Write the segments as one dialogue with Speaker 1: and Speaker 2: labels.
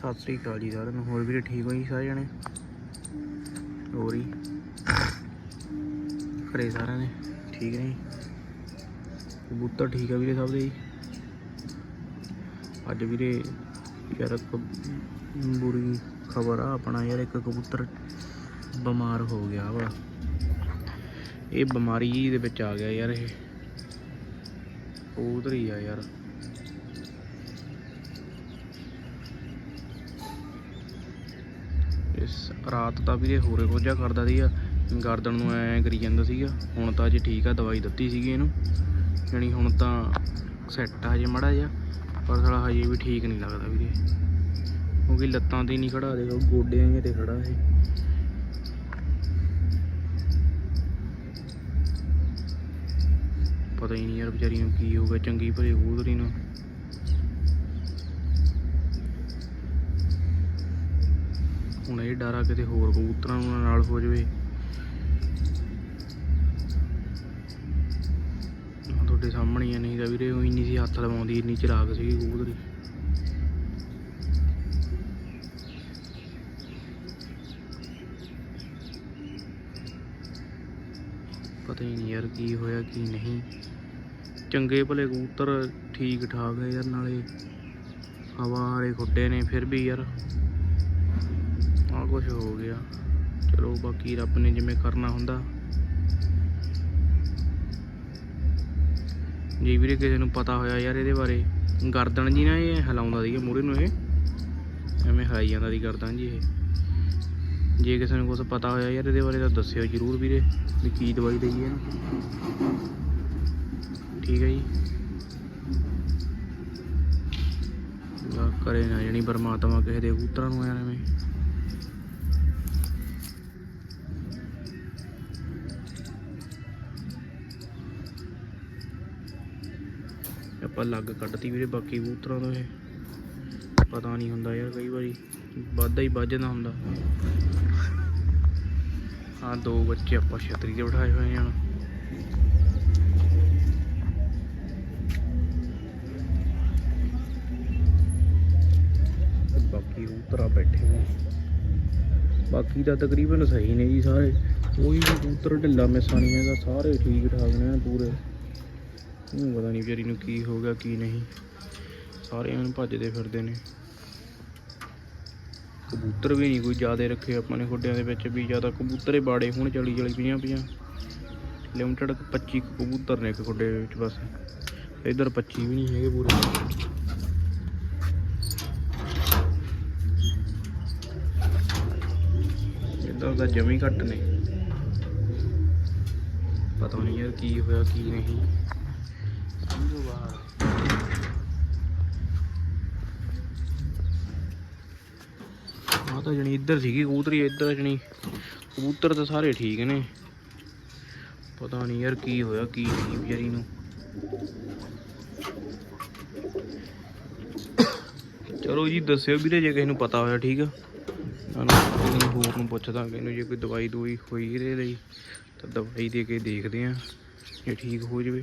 Speaker 1: ਸਤਿ ਸ੍ਰੀ ਅਕਾਲ ਜੀ ਸਾਰਿਆਂ ਨੂੰ। ਹੋਰ ਵੀਰੇ ਠੀਕ ਹੋ ਜੀ ਸਾਰੇ ਜਣੇ? ਹੋਰ ਹੀ ਘਰੇ ਸਾਰਿਆਂ ਨੇ ਠੀਕ ਨੇ ਜੀ? ਕਬੂਤਰ ਠੀਕ ਆ ਵੀਰੇ ਸਭ ਦੇ ਜੀ? ਅੱਜ ਵੀਰੇ ਯਾਰ ਇੱਕ ਬੁਰੀ ਖਬਰ ਆ ਆਪਣਾ ਯਾਰ, ਇੱਕ ਕਬੂਤਰ ਬਿਮਾਰ ਹੋ ਗਿਆ ਵਾ। ਇਹ ਬਿਮਾਰੀ ਦੇ ਵਿੱਚ ਆ ਗਿਆ ਯਾਰ ਇਹ। ਕਬੂਤਰ ਹੀ ਆ ਯਾਰ। ਰਾਤ ਦਾ ਵੀਰੇ ਹੋਰੇ ਕੋਝਾ ਕਰਦਾ ਸੀਗਾ। ਗਰਦਨ ਨੂੰ ਐ ਕਰੀ ਜਾਂਦਾ ਸੀਗਾ। ਹੁਣ ਤਾਂ ਅਜੇ ਠੀਕ ਆ, ਦਵਾਈ ਦਿੱਤੀ ਸੀਗੀ ਇਹਨੂੰ। ਯਾਨੀ ਹੁਣ ਤਾਂ ਸੈੱਟ ਆ ਹਜੇ ਮੜਾ ਜਿਹਾ। ਪਰ ਸਾਲਾ ਹਜੇ ਵੀ ਠੀਕ ਨਹੀਂ ਲੱਗਦਾ ਵੀਰੇ। ਕਿਉਂਕਿ ਲੱਤਾਂ ਤੇ ਨਹੀਂ ਖੜਾ ਦੇਖੋ ਗੋਡਿਆਂ ਤੇ ਖੜਾ ਇਹ। ਪਤਾ ਹੀ ਨਹੀਂ ਯਾਰ ਵਿਚਾਰੀ ਨੂੰ ਕੀ ਹੋ ਗਿਆ, ਚੰਗੀ ਭਲੀ ਕਬੂਤਰੀ ਨੂੰ। ਹੁਣ ਇਹ ਡਰ ਆ ਕਿਤੇ ਹੋਰ ਕਬੂਤਰਾਂ ਨੂੰ ਨਾਲ ਹੋ ਜਾਵੇ। ਤੁਹਾਡੇ ਸਾਹਮਣੇ ਆ, ਨਹੀਂ ਤਾਂ ਵੀਰੇ ਉਹ ਇੰਨੀ ਸੀ ਹੱਥ ਲਵਾਉਂਦੀ ਇੰਨੀ ਚਿਰਾਗ ਸੀਗੀ ਕਬੂਤਰੀ। ਪਤਾ ਹੀ ਨਹੀਂ ਯਾਰ ਕੀ ਹੋਇਆ ਕੀ ਨਹੀਂ। ਚੰਗੇ ਭਲੇ ਕਬੂਤਰ ਠੀਕ ਠਾਕ ਹੈ ਯਾਰ ਨਾਲੇ ਹਵਾ ਵਾਲੇ ਖੁੱਡੇ ਨੇ ਫਿਰ ਵੀ ਯਾਰ। ਆ ਕੁਝ ਹੋ ਗਿਆ। ਚਲੋ ਬਾਕੀ ਰੱਬ ਨੇ ਜਿਵੇਂ ਕਰਨਾ ਹੁੰਦਾ। ਜੇ ਵੀਰੇ ਕਿਸੇ ਨੂੰ ਪਤਾ ਹੋਇਆ ਯਾਰ ਇਹਦੇ ਬਾਰੇ, ਗਰਦਨ ਜੀ ਨਾ ਇਹ ਹਿਲਾਉਂਦਾ ਸੀਗਾ ਮੂਹਰੇ ਨੂੰ ਇਹ। ਐਵੇਂ ਹਿਲਾਈ ਜਾਂਦਾ ਸੀ ਗਰਦਨ ਜੀ ਇਹ। ਜੇ ਕਿਸੇ ਨੂੰ ਕੁਝ ਪਤਾ ਹੋਇਆ ਯਾਰ ਇਹਦੇ ਬਾਰੇ ਤਾਂ ਦੱਸਿਓ ਜਰੂਰ ਵੀਰੇ, ਵੀ ਕੀ ਦਵਾਈ ਦਈਏ ਇਹਨੂੰ। ਠੀਕ ਹੈ ਜੀ। ਨਾ ਕਰੇ ਨਾ ਜਣੀ ਪਰਮਾਤਮਾ ਕਿਸੇ ਦੇ ਕਬੂਤਰਾਂ ਨੂੰ ਐਵੇਂ। ਆਪਾਂ ਲੱਗ ਕੱਢਤੀ ਵੀਰੇ, ਬਾਕੀ ਕਬੂਤਰਾਂ ਤੋਂ ਇਹ। ਪਤਾ ਨਹੀਂ ਹੁੰਦਾ ਯਾਰ, ਕਈ ਵਾਰੀ ਵੱਧਦਾ ਹੀ ਵੱਧ ਹੁੰਦਾ। ਹਾਂ ਦੋ ਬੱਚੇ ਆਪਾਂ ਛਤਰੀ ਤੇ ਬਿਠਾਏ ਹੋਏ ਹਨ ਬਾਕੀ ਕਬੂਤਰ ਬੈਠੇ ਨੇ ਬਾਕੀ ਤਾਂ ਤਕਰੀਬਨ ਸਹੀ ਨੇ ਜੀ ਸਾਰੇ। ਕੋਈ ਵੀ ਕਬੂਤਰ ਢਿੱਲਾ ਮਿਸਾ ਨਹੀਂ ਹੈਗਾ ਸਾਰੇ ਠੀਕ ਠਾਕ ਨੇ ਪੂਰੇ। ਇਹਨੂੰ ਪਤਾ ਨਹੀਂ ਵਿਚਾਰੀ ਨੂੰ ਕੀ ਹੋ ਗਿਆ, ਕੀ ਨਹੀਂ। ਸਾਰੇ ਐਨ ਭੱਜਦੇ ਫਿਰਦੇ ਨੇ। ਕਬੂਤਰ ਵੀ ਨਹੀਂ ਕੋਈ ਜ਼ਿਆਦਾ ਰੱਖੇ ਆਪਾਂ ਨੇ ਖੁੱਡਿਆਂ ਦੇ ਵਿੱਚ ਵੀ ਜ਼ਿਆਦਾ ਕਬੂਤਰੇ ਬਾੜੇ ਹੁਣ ਚਲੀ ਚਲੀ ਪਈਆਂ ਪਈਆਂ। ਲਿਮਟਡ 25 ਕਬੂਤਰ ਨੇ ਇੱਕ ਖੁੱਡੇ ਦੇ ਵਿੱਚ ਬਸ। ਇਧਰ 25 ਵੀ ਨਹੀਂ ਹੈਗੇ ਪੂਰੇ। ਇੱਧਰ ਦਾ ਜਮੀ ਘੱਟ ਨੇ। ਪਤਾ ਨਹੀਂ ਯਾਰ ਕੀ ਹੋਇਆ, ਕੀ ਨਹੀਂ। ਸਮਝੋ ਬਾਹਰ ਆ ਤਾਂ ਜਣੀ ਇੱਧਰ ਸੀਗੀ ਕਬੂਤਰੀ, ਇੱਧਰ ਜਣੀ ਕਬੂਤਰ ਤਾਂ ਸਾਰੇ ਠੀਕ ਨੇ। ਪਤਾ ਨਹੀਂ ਯਾਰ ਕੀ ਹੋਇਆ, ਕੀ ਨਹੀਂ ਵਿਚਾਰੀ ਨੂੰ। ਚਲੋ ਜੀ, ਦੱਸਿਓ ਵੀਰੇ, ਜੇ ਕਿਸੇ ਨੂੰ ਪਤਾ ਹੋਇਆ, ਠੀਕ ਆ? ਹੋਰ ਨੂੰ ਪੁੱਛਦਾ ਕਿ ਇਹਨੂੰ ਜੇ ਕੋਈ ਦਵਾਈ ਦੂਈ ਹੋਈ ਇਹਦੇ ਲਈ, ਤਾਂ ਦਵਾਈ ਦੇ ਕੇ ਦੇਖਦੇ ਆ, ਜੇ ਠੀਕ ਹੋ ਜਵੇ।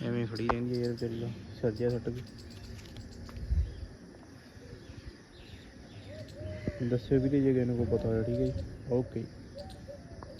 Speaker 1: ਐਵੇਂ ਖੜੀ ਰਹਿੰਦੀ ਹੈ ਯਾਰ ਵਿਚਾਰੀ ਦਾ ਸਰਜਿਆ ਸੱਟ ਗਈ। ਦੱਸਿਓ ਵੀਰੇ ਜੇ ਕਿਸੇ ਨੂੰ ਕੋਈ ਪਤਾ ਹੋਇਆ, ਠੀਕ ਹੈ ਜੀ। ਓਕੇ